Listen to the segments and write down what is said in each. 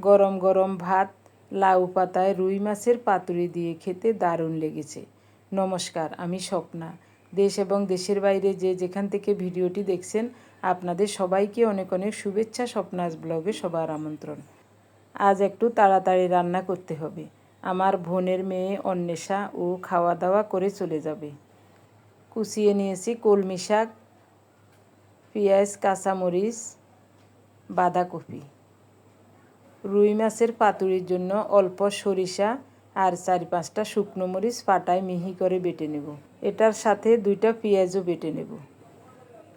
গরম গরম ভাত, লাউ পাতায় রুই মাছের পাতুরি দিয়ে খেতে দারুণ লেগেছে। নমস্কার, আমি স্বপ্না। দেশ এবং দেশের বাইরে যে যেখান থেকে ভিডিওটি দেখছেন, আপনাদের সবাইকে অনেক অনেক শুভেচ্ছা স্বপ্নাস ব্লগে সবার আমন্ত্রণ। আজ একটু তাড়াতাড়ি রান্না করতে হবে। আমার বোনের মেয়ে অন্বেষা ও খাওয়া দাওয়া করে চলে যাবে। কুচিয়ে নিয়েছি কলমি শাক, পেঁয়াজ, কাঁচামরিচ, বাঁধাকপি। রুই মাছের পাতুরির জন্য অল্প সরিষা আর চার পাঁচটা শুকনো মরিচ পাটায় মিহি করে বেটে নেব। এটার সাথে দুইটা পেঁয়াজও বেটে নেব।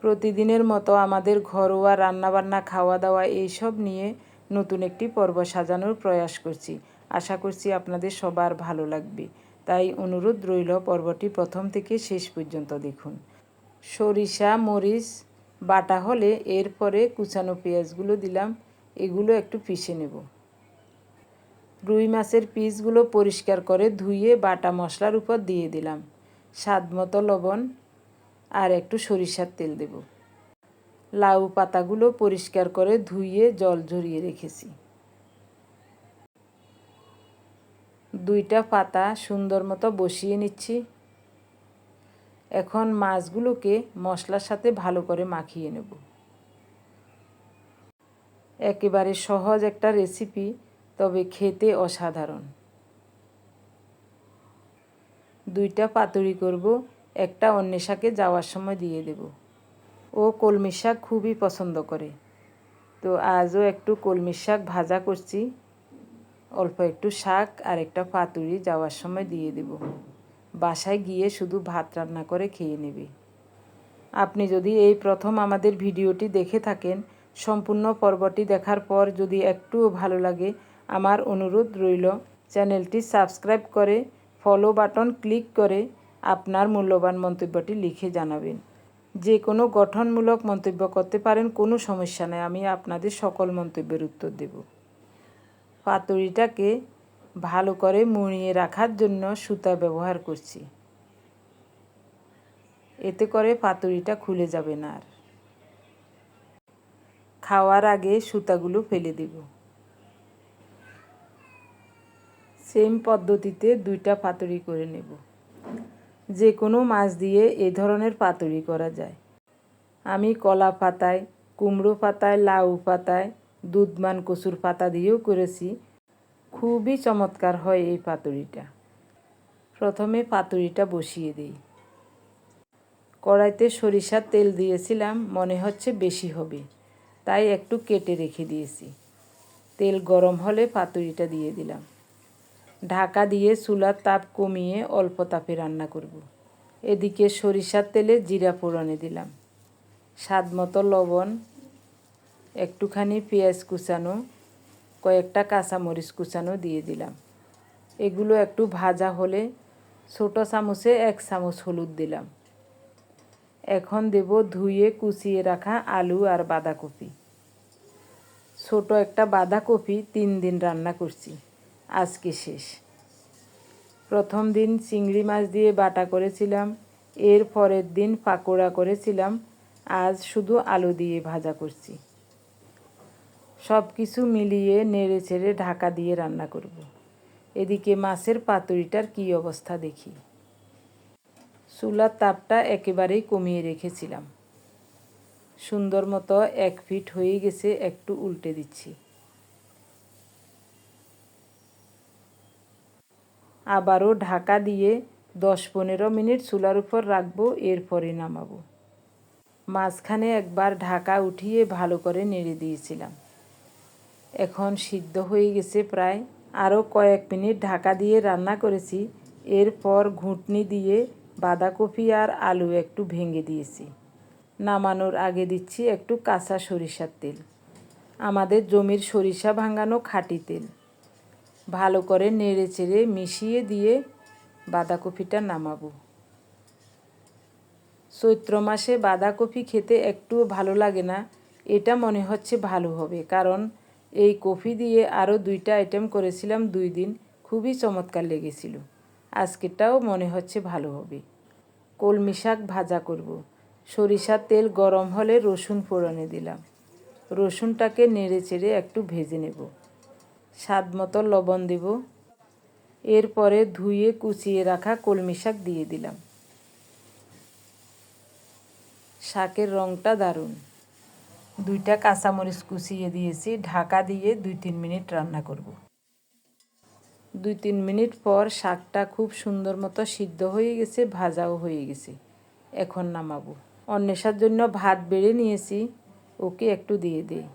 প্রতিদিনের মতো আমাদের ঘরোয়া রান্নাবান্না খাওয়া দাওয়া এইসব নিয়ে নতুন একটি পর্ব সাজানোর প্রয়াস করছি। আশা করছি আপনাদের সবার ভালো লাগবে। তাই অনুরোধ রইল পর্বটি প্রথম থেকে শেষ পর্যন্ত দেখুন। সরিষা, মরিচ, বাটা হলে এরপরে কুচানো পেঁয়াজগুলো দিলাম। এগুলো একটু পিষে নেব। রুই মাছের পিসগুলো পরিষ্কার করে ধুয়ে বাটা মশলার উপর দিয়ে দিলাম। স্বাদ মতো লবণ আর একটু সরিষার তেল দেব। লাউ পাতাগুলো পরিষ্কার করে ধুয়ে জল ঝরিয়ে রেখেছি। দুইটা পাতা সুন্দর মতো বসিয়ে নিচ্ছি। এখন মাছগুলোকে মশলার সাথে ভালো করে মাখিয়ে নেব। একেবারে সহজ একটা রেসিপি তবে খেতে অসাধারণ। দুইটা পাতুরি করব, একটা অন্বেষাকে যাওয়ার সময় দিয়ে দেব। ও কলমি শাক খুবই পছন্দ করে। তো আজও একটু কলমি শাক ভাজা করছি। অল্প একটু শাক আর একটা পাতুরি যাওয়ার সময় দিয়ে দেব। বাসায় গিয়ে শুধু ভাত রান্না করে খেয়ে নেবে। আপনি যদি এই প্রথম আমাদের ভিডিওটি দেখে থাকেন সম্পূর্ণ পর্বটি দেখার পর যদি একটুও ভালো লাগে, আমার অনুরোধ রইল, চ্যানেলটি সাবস্ক্রাইব করে ফলো বাটন ক্লিক করে আপনার মূল্যবান মন্তব্যটি লিখে জানাবেন। যে কোনো গঠনমূলক মন্তব্য করতে পারেন, কোনো সমস্যা নেই, আমি আপনাদের সকল মন্তব্যের উত্তর দেব। পাতুরিটাকে ভালো করে মুড়িয়ে রাখার জন্য সুতা ব্যবহার করছি। এতে করে পাতুরিটা খুলে যাবে না আর। খাওয়ার আগে সুতাগুলো ফেলে দেব। সেম পদ্ধতিতে দুইটা পাতুরি করে নেব। যে কোনো মাছ দিয়ে এ ধরনের পাতুরি করা যায়। আমি কলা পাতায়, কুমড়ো পাতায়, লাউ পাতায়, দুধমান কচুর পাতা দিয়েও করেছি। খুবই চমৎকার হয় এই পাতুরিটা। প্রথমে পাতুরিটা বসিয়ে দিই। কড়াইতে সরিষার তেল দিয়েছিলাম, মনে হচ্ছে বেশি হবে। তাই একটু কেটে রেখে দিয়েছি। তেল গরম হলে পাতুরিটা দিয়ে দিলাম। ঢাকা দিয়ে চুলার তাপ কমিয়ে অল্প তাপে রান্না করব। এদিকে সরিষার তেলে জিরা ফোড়নে দিলাম। স্বাদ মতো লবণ, একটুখানি পেঁয়াজ কুচানো, কয়েকটা কাঁচামরিচ কুচানো দিয়ে দিলাম। এগুলো একটু ভাজা হলে ছোটো চামচে এক চামচ হলুদ দিলাম। এখন দেব ধুয়ে কুচিয়ে রাখা আলু আর বাঁধাকপি। ছোট একটা বাঁধাকপি তিন দিন রান্না করছি। আজকে শেষ। প্রথম দিন চিংড়ি মাছ দিয়ে বাটা করেছিলাম, এর পরের দিন পাকোড়া করেছিলাম, আজ শুধু আলু দিয়ে ভাজা করছি। সব কিছু মিলিয়ে নেড়ে চেড়ে ঢাকা দিয়ে রান্না করব। এদিকে মাছের পাতুরিটার কী অবস্থা দেখি। চুলার তাপটা একেবারেই কমিয়ে রেখেছিলাম। সুন্দর মতো এক ফিট হয়ে গেছে, একটু উল্টে দিচ্ছি। আবারও ঢাকা দিয়ে দশ পনেরো মিনিট চুলার উপর রাখব, এরপরে নামাবো। মাঝখানে একবার ঢাকা উঠিয়ে ভালো করে নেড়ে দিয়েছিলাম। এখন সিদ্ধ হয়ে গেছে প্রায়। আরও কয়েক মিনিট ঢাকা দিয়ে রান্না করেছি। এরপর ঘুটনি দিয়ে বাঁধাকপি আর আলু একটু ভেঙে দিয়েছি। নামানোর আগে দিচ্ছি একটু কাঁচা সরিষার তেল। আমাদের জমির সরিষা ভাঙানো খাঁটি তেল। ভালো করে নেড়ে চেড়ে মিশিয়ে দিয়ে বাঁধাকপিটা নামাবো। চৈত্র মাসে বাঁধাকপি খেতে একটুও ভালো লাগে না, এটা মনে হচ্ছে ভালো হবে, কারণ এই কফি দিয়ে আরও দুইটা আইটেম করেছিলাম দুই দিন, খুবই চমৎকার লেগেছিল। আজকেরটাও মনে হচ্ছে ভালো হবে। কলমি শাক ভাজা করব। সরিষার তেল গরম হলে রসুন ফোড়নে দিলাম। রসুনটাকে নেড়ে চেড়ে একটু ভেজে নেব। স্বাদ মতো লবণ দেব। এরপরে ধুয়ে কুচিয়ে রাখা কলমি শাক দিয়ে দিলাম। শাকের রঙটা দারুণ। দুইটা কাঁচামরিচ কুচিয়ে দিয়েছি। ঢাকা দিয়ে দুই তিন মিনিট রান্না করব। দুই তিন মিনিট পর শাকটা খুব সুন্দর মতো সিদ্ধ হয়ে গেছে, ভাজাও হয়ে গেছে। এখন নামাবো। অন্বেষার জন্য ভাত বেড়ে নিয়েছি, ওকে একটু দিয়ে দিই।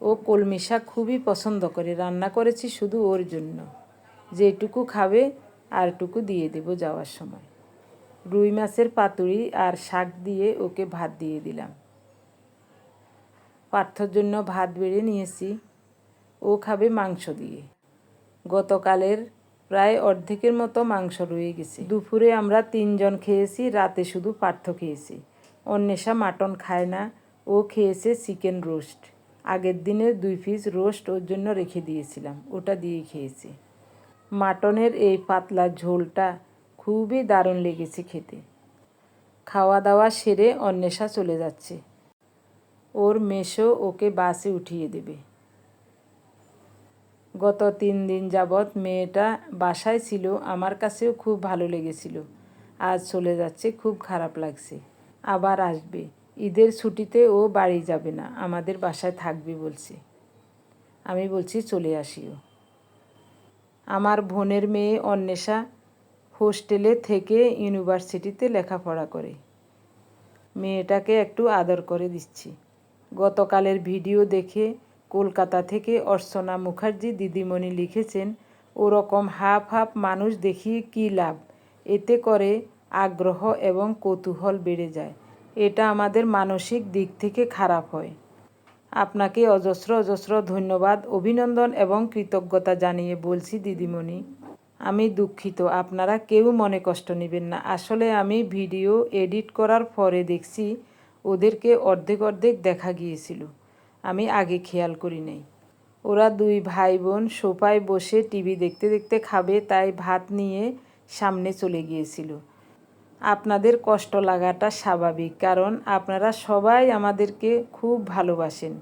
ও কলমি শাক খুবই পছন্দ করে, রান্না করেছি শুধু ওর জন্য। যেটুকু খাবে, আরটুকু দিয়ে দেব যাওয়ার সময়। রুই মাছের পাতুরি আর শাক দিয়ে ওকে ভাত দিয়ে দিলাম। পার্থর জন্য ভাত বেড়ে নিয়েছি, ও খাবে মাংস দিয়ে। গতকালের প্রায় অর্ধেকের মতো মাংস রয়ে গেছে। দুপুরে আমরা তিনজন খেয়েছি, রাতে শুধু পার্থ খেয়েছি। অন্বেষা মাটন খায় না, ও খেয়েছে চিকেন রোস্ট। আগের দিনের দুই পিস রোস্ট ওর জন্য রেখে দিয়েছিলাম, ওটা দিয়ে খেয়েছি। মাটনের এই পাতলা ঝোলটা খুবই দারুণ লেগেছে খেতে। খাওয়া দাওয়া সেরে অন্বেষা চলে যাচ্ছে। ওর মেশো ওকে বাসে উঠিয়ে দেবে। গত তিন দিন যাবৎ মেয়েটা বাসায় ছিল, আমার কাছেও খুব ভালো লেগেছিল। আজ চলে যাচ্ছে, খুব খারাপ লাগছে। আবার আসবে। ঈদের ছুটিতে ও বাড়ি যাবে না, আমাদের বাসায় থাকবে বলছে। আমি বলছি, চলে আসিও। আমার বোনের মেয়ে অন্বেষা হোস্টেলে থেকে ইউনিভার্সিটিতে লেখাপড়া করে। মেয়েটাকে একটু আদর করে দিচ্ছি। গতকালের ভিডিও দেখে কলকাতা থেকে অর্চনা মুখার্জি দিদিমণি লিখেছেন, ওরকম হাফ হাফ মানুষ দেখিয়ে কী লাভ? এতে করে আগ্রহ এবং কৌতূহল বেড়ে যায়। এটা আমাদের মানসিক দিক থেকে খারাপ হয়। আপনাকে অজস্র অজস্র ধন্যবাদ, অভিনন্দন এবং কৃতজ্ঞতা জানিয়ে বলছি দিদিমণি। আমি দুঃখিত, আপনারা কেউ মনে কষ্ট নেবেন না। আসলে আমি ভিডিও এডিট করার পরে দেখছি ওদেরকে অর্ধেক অর্ধেক দেখা গিয়েছিল। আমি আগে খেয়াল করি নাই। ওরা দুই ভাই বোন সোফায় বসে টিভি দেখতে দেখতে খাবে, তাই ভাত নিয়ে সামনে চলে গিয়েছিল। আপনাদের কষ্ট লাগাটা স্বাভাবিক, কারণ আপনারা সবাই আমাদেরকে খুব ভালোবাসেন।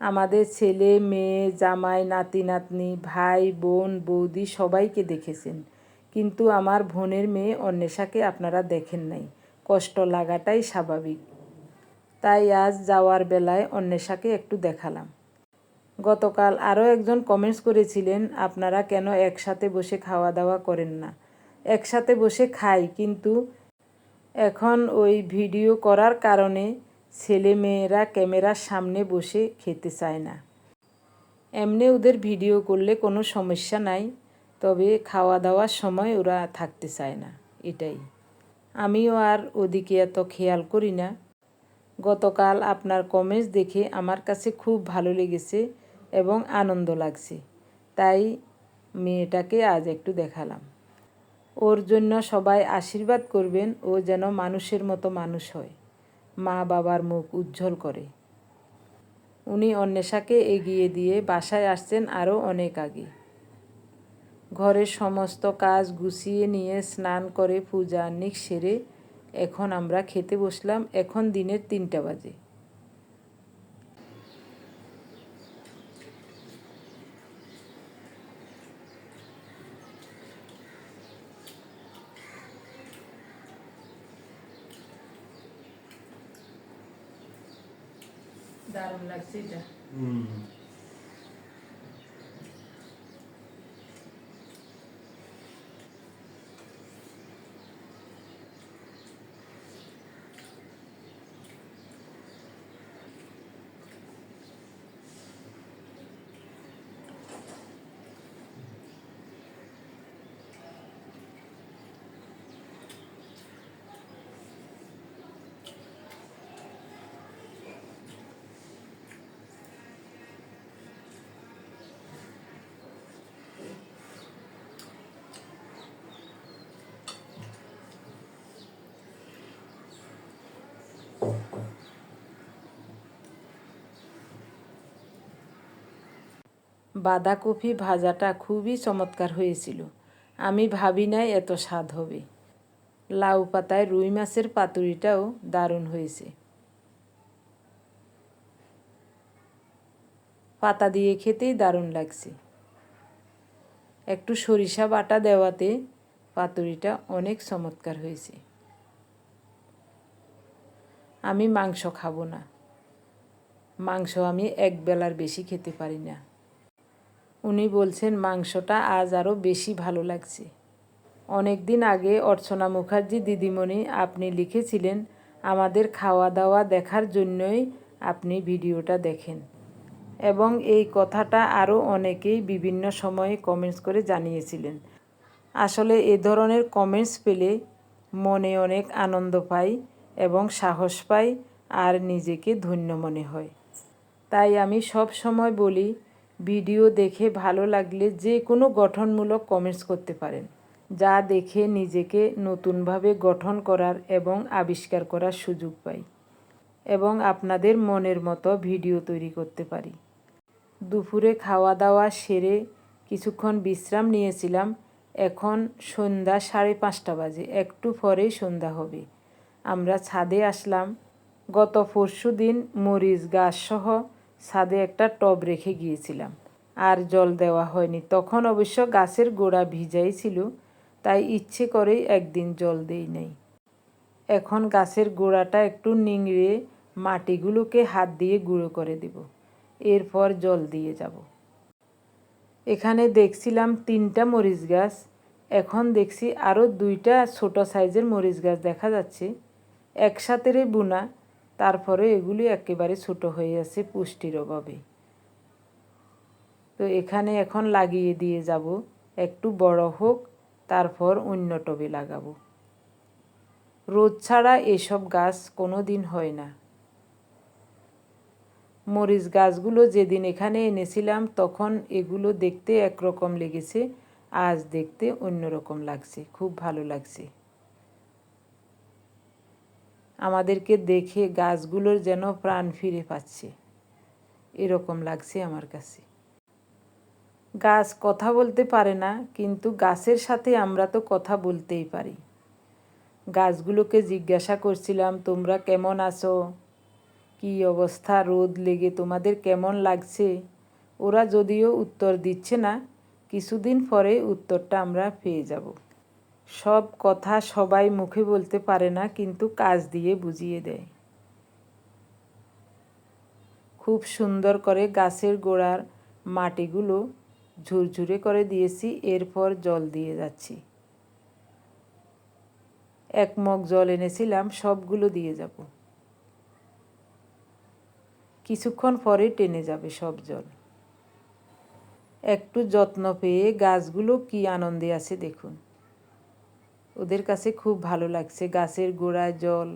আমাদের ছেলে, মেয়ে, জামাই, নাতি, নাতনি, ভাই, বোন, বৌদি সবাইকে দেখেছেন। কিন্তু আমার বোনের মেয়ে অন্বেষাকে আপনারা দেখেন নাই। কষ্ট লাগাটাই স্বাভাবিক। তাই আজ যাওয়ার বেলায় অন্বেষাকে একটু দেখালাম। গতকাল আরও একজন কমেন্টস করেছিলেন, আপনারা কেন একসাথে বসে খাওয়া দাওয়া করেন না? একসাথে বসে খাই, কিন্তু এখন ওই ভিডিও করার কারণে ছেলে মেয়েরা ক্যামেরার সামনে বসে খেতে চায় না। এমনি ওদের ভিডিও করলে কোনো সমস্যা নাই, তবে খাওয়া দাওয়ার সময় ওরা থাকতে চায় না, এটাই। আমিও আর ওদিকে এত খেয়াল করি না। গতকাল আপনার কমেন্টস দেখে আমার কাছে খুব ভালো লেগেছে এবং আনন্দ লাগছে। তাই মেয়েটাকে আজ একটু দেখালাম। ওর জন্য সবাই আশীর্বাদ করবেন ও যেন মানুষের মতো মানুষ হয়। মা বাবার মুখ উজ্জ্বল করে। উনি অন্বেষাকে এগিয়ে দিয়ে বাসায় আসছেন আরও অনেক আগে। ঘরের সমস্ত কাজ গুছিয়ে নিয়ে স্নান করে পূজা নিক সেরে এখন আমরা খেতে বসলাম এখন দিনের তিনটা বাজে। দারুণ লাগছে এটা। বাঁধাকপি ভাজাটা খুবই চমৎকার হয়েছিল। আমি ভাবি নাই এত স্বাদ হবে। লাউ পাতায় রুই মাছের পাতুরিটাও দারুণ হয়েছে। পাতা দিয়ে খেতেই দারুণ লাগছে। একটু সরিষা বাটা দেওয়াতে পাতুরিটা অনেক চমৎকার হয়েছে। আমি মাংস খাব না। মাংস আমি এক বেলার বেশি খেতে পারি না। উনি বলছেন, মাংসটা আজ আরও বেশি ভালো লাগছে। অনেক দিন আগে অর্চনা মুখার্জি দিদিমণি আপনি লিখেছিলেন, আমাদের খাওয়া দাওয়া দেখার জন্যই আপনি ভিডিওটা দেখেন। এবং এই কথাটা আরও অনেকেই বিভিন্ন সময়ে কমেন্টস করে জানিয়েছিলেন। আসলে এ ধরনের কমেন্টস পেলে মনে অনেক আনন্দ পাই এবং সাহস পাই আর নিজেকে ধন্য মনে হয়। তাই আমি সব সময় বলি ভিডিও দেখে ভালো লাগলে যে কোনো গঠনমূলক কমেন্টস করতে পারেন, যা দেখে নিজেকে নতুনভাবে গঠন করার এবং আবিষ্কার করার সুযোগ পাই এবং আপনাদের মনের মতো ভিডিও তৈরি করতে পারি। দুপুরে খাওয়া দাওয়া সেরে কিছুক্ষণ বিশ্রাম নিয়েছিলাম। এখন সন্ধ্যা সাড়ে পাঁচটা বাজে, একটু পরেই সন্ধ্যা হবে। আমরা ছাদে আসলাম। গত পরশু দিন মরিচ গাছসহ ছাদে একটা টব রেখে গিয়েছিলাম। আর জল দেওয়া হয়নি। তখন অবশ্য গাছের গোড়া ভিজাই ছিল, তাই ইচ্ছে করেই একদিন জল দেই নাই। এখন গাছের গোড়াটা একটু নিংড়ে মাটিগুলোকে হাত দিয়ে গুঁড়ো করে দেব। এরপর জল দিয়ে যাব। এখানে দেখছিলাম তিনটা মরিচ গাছ। এখন দেখছি আরও দুইটা ছোট সাইজের মরিচ গাছ দেখা যাচ্ছে। একসাথে বুনা। তারপরে এগুলি একেবারে ছোট হয়ে আছে পুষ্টির অভাবে। তো এখানে এখন লাগিয়ে দিয়ে যাব, একটু বড় হোক, তারপর অন্য টবে লাগাবো। রোদ ছাড়া এসব গাছ কোনো দিন হয় না। মরিচ গাছগুলো যেদিন এখানে এনেছিলাম, তখন এগুলো দেখতে একরকম লেগেছে, আজ দেখতে অন্যরকম লাগছে, খুব ভালো লাগছে। আমাদেরকে দেখে গাছগুলোর যেন প্রাণ ফিরে পাচ্ছে। এরকম লাগছে আমার কাছে। গাছ কথা বলতে পারে না, কিন্তু গাছের সাথে আমরা তো কথা বলতেই পারি। গাছগুলোকে জিজ্ঞাসা করছিলাম, তোমরা কেমন আছো? কি অবস্থা? রোদ লেগে তোমাদের কেমন লাগছে? ওরা যদিও উত্তর দিচ্ছে না, কিছুদিন পরে উত্তরটা আমরা পেয়ে যাব। সব কথা সবাই মুখে বলতে পারে না, কিন্তু কাজ দিয়ে বুঝিয়ে দেয়। খুব সুন্দর করে গাছের গোড়ার মাটিগুলো ঝুরঝুরে করে দিয়েছি, এরপর জল দিয়ে যাচ্ছি। এক মগ জল এনেছিলাম, সবগুলো দিয়ে যাব। কিছুক্ষণ পরে টেনে যাবে সব জল। একটু যত্ন পেয়ে গাছগুলো কি আনন্দে আছে দেখুন। ওদের কাছে খুব ভালো লাগছে। গাছের গোড়ায় জল,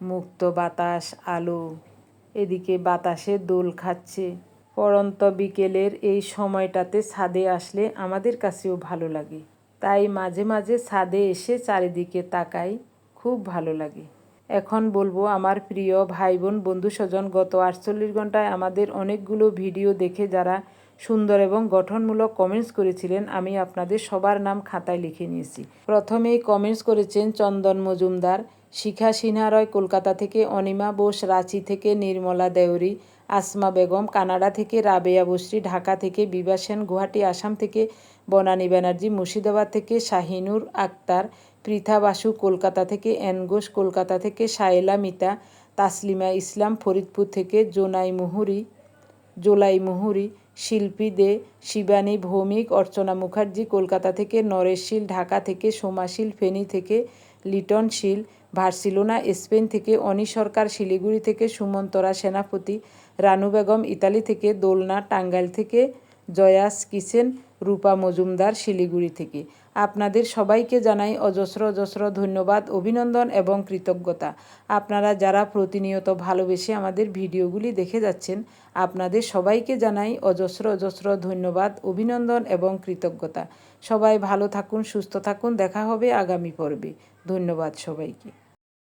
মুক্ত বাতাস, আলো, এদিকে বাতাসে দোল খাচ্ছে। পরন্ত বিকেলের এই সময়টাতে ছাদে আসলে আমাদের কাছেও ভালো লাগে। তাই মাঝে মাঝে ছাদে এসে চারিদিকে তাকাই, খুব ভালো লাগে। এখন বলব, আমার প্রিয় ভাই বোন বন্ধু স্বজন গত আটচল্লিশ ঘন্টায় আমাদের অনেকগুলো ভিডিও দেখে যারা সুন্দর এবং গঠনমূলক কমেন্টস করেছিলেন। আমি আপনাদের সবার নাম খাতায় লিখে নিয়েছি। প্রথমেই কমেন্টস করেছেন চন্দন মজুমদার, শিখা সিনহা রয় কলকাতা থেকে, অনিমা বোস রাঁচি থেকে, নির্মলা দেউরি, আসমা বেগম কানাডা থেকে, রাবেয়া বশ্রী ঢাকা থেকে, বিভা সেন গুয়াহাটি, আসাম থেকে, বনানী ব্যানার্জি মুর্শিদাবাদ থেকে, শাহিনুর আক্তার, পৃথা বাসু কলকাতা থেকে ঘোষ কলকাতা থেকে সায়েলা মিতা, তাসলিমা ইসলাম ফরিদপুর থেকে, জোনাই মুহুরি, জোলাই মুহুরি শিল্পী দে শিবানী ভৌমিক, অর্চনা মুখার্জি কলকাতা থেকে, নরেশ শীল ঢাকা থেকে সোমাশীল ফেনী থেকে, লিটন শীল ভার্সিলোনা, স্পেন থেকে, অনি সরকার শিলিগুড়ি থেকে, সুমন্তরা সেনাপতি, রানু বেগম ইতালি থেকে, দোলনা টাঙ্গাইল থেকে জয়াস কিচেন, রূপা মজুমদার, শিলিগুড়ি থেকে। আপনাদের সবাইকে জানাই অজস্র অজস্র ধন্যবাদ, অভিনন্দন এবং কৃতজ্ঞতা। আপনারা যারা প্রতিনিয়ত ভালোবেসে আমাদের ভিডিওগুলি দেখে যাচ্ছেন, আপনাদের সবাইকে জানাই অজস্র অজস্র ধন্যবাদ, অভিনন্দন এবং কৃতজ্ঞতা। সবাই ভালো থাকুন, সুস্থ থাকুন, দেখা হবে আগামী পর্বে। ধন্যবাদ সবাইকে।